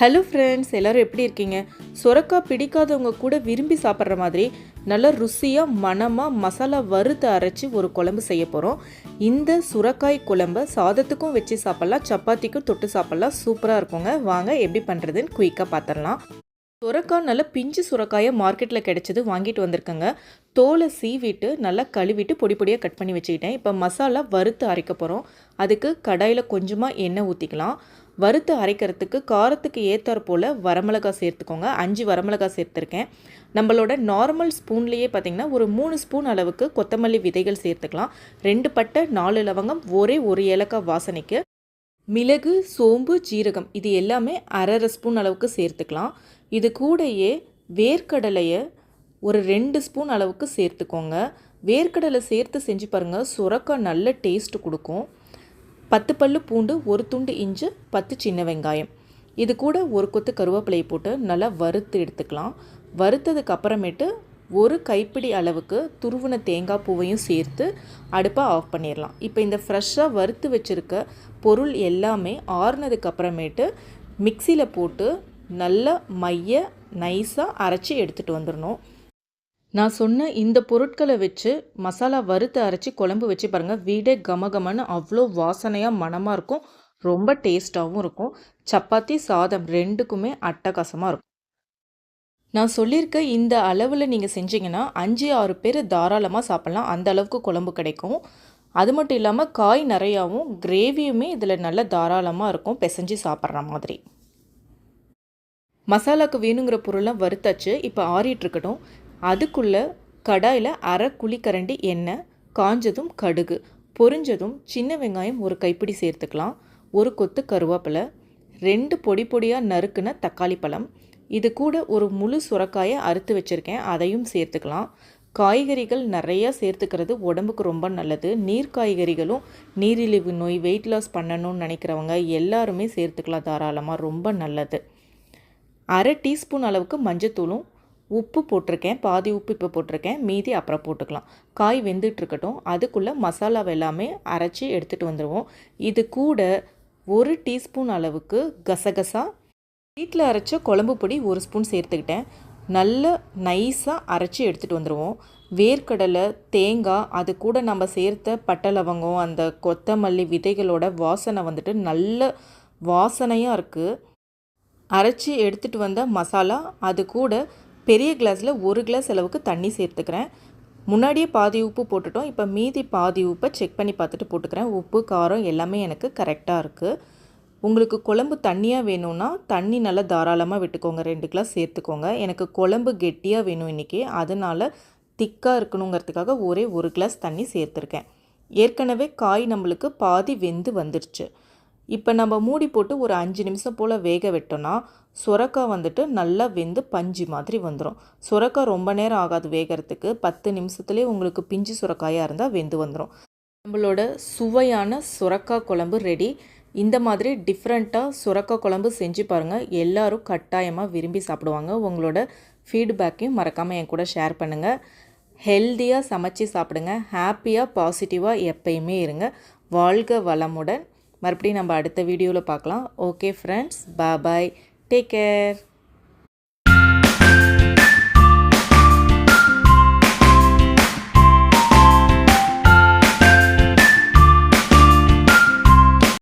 Hello friends எல்லோரும் எப்படி இருக்கீங்க? சுரக்காய் பிடிக்காதவங்க கூட விரும்பி சாப்பிட்ற மாதிரி நல்லா ருசியாக மணமாக மசாலா வறுத்து அரைச்சி ஒரு குழம்பு செய்ய போகிறோம் இந்த சுரக்காய் குழம்பை சாதத்துக்கும் வச்சு சாப்பிட்லாம் சப்பாத்திக்கும் தொட்டு சாப்பிட்லாம். சூப்பராக இருக்குங்க. வாங்க எப்படி பண்ணுறதுன்னு குயிக்காக பார்த்துடலாம் சுரக்காய் நல்லா பிஞ்சு சுரக்காயை மார்க்கெட்டில் கிடைச்சது வாங்கிட்டு வந்திருக்கேங்க. தோலை சீவிட்டு நல்லா கழுவிட்டு பொடி பொடியாக கட் பண்ணி வச்சுக்கிட்டேன். இப்போ மசாலா வறுத்து அரைக்க போகிறோம் அதுக்கு கடாயில் கொஞ்சமாக எண்ணெய் ஊற்றிக்கலாம் வறுத்து அரைக்கிறதுக்கு காரத்துக்கு ஏற்றாற் போல் வரமிளகாய் சேர்த்துக்கோங்க. அஞ்சு வரமிளகாய் சேர்த்துருக்கேன். நம்மளோட நார்மல் ஸ்பூன்லேயே பார்த்திங்கன்னா ஒரு மூணு ஸ்பூன் அளவுக்கு கொத்தமல்லி விதைகள் சேர்த்துக்கலாம். ரெண்டு பட்டை நாலு லவங்கம் ஒரே ஒரு ஏலக்காய் வாசனைக்கு. மிளகு சோம்பு ஜீரகம் இது எல்லாமே அரை ஸ்பூன் அளவுக்கு சேர்த்துக்கலாம். இது கூடயே வேர்க்கடலையை ஒரு ரெண்டு ஸ்பூன் அளவுக்கு சேர்த்துக்கோங்க. வேர்க்கடலை சேர்த்து செஞ்சு பாருங்கள் சுரக்காய் நல்ல டேஸ்ட் கொடுக்கும். பத்து பல்லு பூண்டு ஒரு துண்டு இஞ்சி பத்து சின்ன வெங்காயம். இது கூட ஒரு கொத்து கருவேப்பிலையை போட்டு நல்லா வறுத்து எடுத்துக்கலாம். வறுத்ததுக்கு அப்புறமேட்டு ஒரு கைப்பிடி அளவுக்கு துருவின தேங்காய் பூவையும் சேர்த்து அடுப்பை ஆஃப் பண்ணிடலாம். இப்போ இந்த ஃப்ரெஷ்ஷாக வறுத்து வச்சுருக்க பொருள் எல்லாமே ஆறுனதுக்கு அப்புறமேட்டு மிக்சியில் போட்டு நல்ல மைய நைஸாக அரைச்சி எடுத்துகிட்டு வந்துடணும். நான் சொன்ன இந்த பொருட்களை வச்சு மசாலா வறுத்து அரைச்சி குழம்பு வச்சு பாருங்கள் வீடே கமகமன்னு அவ்வளோ வாசனையாக மனமாக இருக்கும். ரொம்ப டேஸ்ட்டாகவும் இருக்கும். சப்பாத்தி சாதம் ரெண்டுக்குமே அட்டகாசமாக இருக்கும். நான் சொல்லியிருக்க இந்த அளவில் நீங்கள் செஞ்சீங்கன்னா அஞ்சு ஆறு பேர் தாராளமாக சாப்பிட்லாம். அந்த அளவுக்கு குழம்பு கிடைக்கும். அது மட்டும் இல்லாமல் காய் நிறையாவும் கிரேவியுமே இதில் நல்ல தாராளமாக இருக்கும். பிசைஞ்சு சாப்பிட்ற மாதிரி. மசாலாவுக்கு வேணுங்கிற பொருள்லாம் வறுத்தாச்சு. இப்போ ஆறிட்டுருக்கட்டும் அதுக்குள்ளே கடாயில் அரை குழிக்கரண்டி எண்ணெய் காஞ்சதும் கடுகு பொரிஞ்சதும் சின்ன வெங்காயம் ஒரு கைப்பிடி சேர்த்துக்கலாம் ஒரு கொத்து கருவேப்பிலை ரெண்டு பொடி பொடியாக நறுக்குன தக்காளி பழம். இது கூட ஒரு முழு சுரக்காயை அறுத்து வச்சுருக்கேன் அதையும் சேர்த்துக்கலாம். காய்கறிகள் நிறையா சேர்த்துக்கிறது உடம்புக்கு ரொம்ப நல்லது. நீர் காய்கறிகளும் நீரிழிவு நோய் வெயிட் லாஸ் பண்ணணும்னு நினைக்கிறவங்க எல்லாருமே சேர்த்துக்கலாம் தாராளமாக ரொம்ப நல்லது. அரை டீஸ்பூன் அளவுக்கு மஞ்சத்தூளும் உப்பு போட்டிருக்கேன் பாதி உப்பு இப்போ போட்டிருக்கேன் மீதி அப்புறம் போட்டுக்கலாம். காய் வெந்துட்டுருக்கட்டும் அதுக்குள்ளே மசாலாவை எல்லாமே அரைச்சி எடுத்துகிட்டு வந்துடுவோம் இது கூட ஒரு டீஸ்பூன் அளவுக்கு கசகசா வீட்டில் அரைச்ச குழம்பு பொடி ஒரு ஸ்பூன் சேர்த்துக்கிட்டேன். நல்ல நைஸாக அரைச்சி எடுத்துகிட்டு வந்துடுவோம் வேர்க்கடலை தேங்காய் அது கூட நம்ம சேர்த்த பட்டை லவங்கம் அந்த கொத்தமல்லி விதைகளோட வாசனை வந்துட்டு நல்ல வாசனையாக இருக்குது அரைச்சி எடுத்துகிட்டு வந்த மசாலா அது கூட பெரிய கிளாஸில் ஒரு கிளாஸ் அளவுக்கு தண்ணி சேர்த்துக்கிறேன். முன்னாடியே பாதி உப்பு போட்டுட்டோம். இப்போ மீதி பாதி உப்பை செக் பண்ணி பார்த்துட்டு போட்டுக்கிறேன். உப்பு காரம் எல்லாமே எனக்கு கரெக்டாக இருக்குது உங்களுக்கு குழம்பு தண்ணியாக வேணும்னா தண்ணி நல்லா தாராளமாக விட்டுக்கோங்க. ரெண்டு கிளாஸ் சேர்த்துக்கோங்க. எனக்கு குழம்பு கெட்டியாக வேணும் இன்றைக்கி அதனால் திக்காக இருக்கணுங்கிறதுக்காக ஒரே ஒரு கிளாஸ் தண்ணி சேர்த்துருக்கேன். ஏற்கனவே காய் நம்மளுக்கு பாதி வெந்து வந்துடுச்சு இப்போ நம்ம மூடி போட்டு ஒரு அஞ்சு நிமிஷம் போல் வேக விட்டோன்னா சுரக்காய் வந்துட்டு நல்லா வெந்து பஞ்சு மாதிரி வந்துடும் சுரக்காய் ரொம்ப நேரம் ஆகாது வேகிறதுக்கு. பத்து நிமிஷத்துலேயே உங்களுக்கு பிஞ்சு சுரக்காயாக இருந்தால் வெந்து வந்துடும் நம்மளோட சுவையான சுரக்காய் குழம்பு ரெடி இந்த மாதிரி டிஃப்ரெண்ட்டாக சுரக்காய் குழம்பு செஞ்சு பாருங்கள் எல்லோரும் கட்டாயமாக விரும்பி சாப்பிடுவாங்க. உங்களோட ஃபீட்பேக்கையும் மறக்காமல் என் கூட ஷேர் பண்ணுங்கள் ஹெல்த்தியாக சமைச்சு சாப்பிடுங்க. ஹாப்பியாக பாசிட்டிவாக எப்பயுமே இருங்க. வாழ்க வளமுடன். மறுபடியும் நம்ம அடுத்த வீடியோவில் பார்க்கலாம். Okay friends bye take care